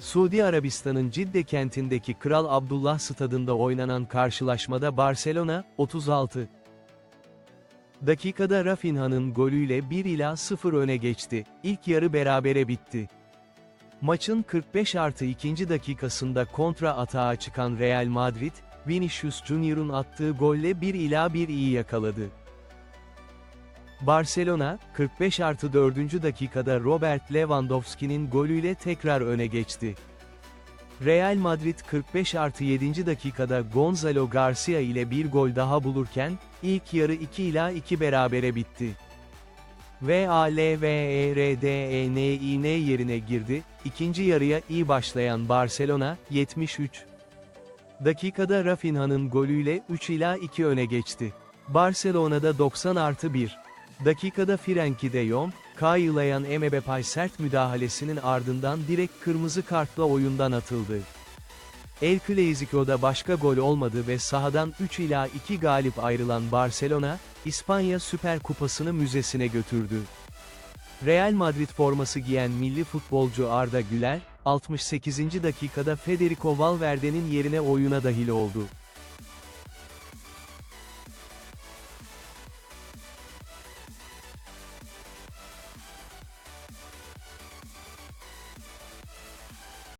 Suudi Arabistan'ın Cidde kentindeki Kral Abdullah stadında oynanan karşılaşmada Barcelona, 36 dakikada Rafinha'nın golüyle 1 ila 0 öne geçti. İlk yarı berabere bitti. Maçın 45 artı 2. dakikasında kontra atağa çıkan Real Madrid, Vinicius Junior'un attığı golle 1 ila 1 iyi yakaladı. Barcelona, 45 artı 4. dakikada Robert Lewandowski'nin golüyle tekrar öne geçti. Real Madrid 45 artı 7. dakikada Gonzalo Garcia ile bir gol daha bulurken, ilk yarı 2 ila 2 berabere bitti. V A L V E R D E N I N yerine girdi, ikinci yarıya iyi başlayan Barcelona, 73 dakikada Rafinha'nın golüyle 3 ila 2 öne geçti. Barcelona'da 90 artı 1 dakikada Frenkie de Jong, Kylian Mbappé sert müdahalesinin ardından direkt kırmızı kartla oyundan atıldı. El Clasico'da başka gol olmadı ve sahadan 3 ila 2 galip ayrılan Barcelona, İspanya Süper Kupası'nı müzesine götürdü. Real Madrid forması giyen milli futbolcu Arda Güler, 68. dakikada Federico Valverde'nin yerine oyuna dahil oldu.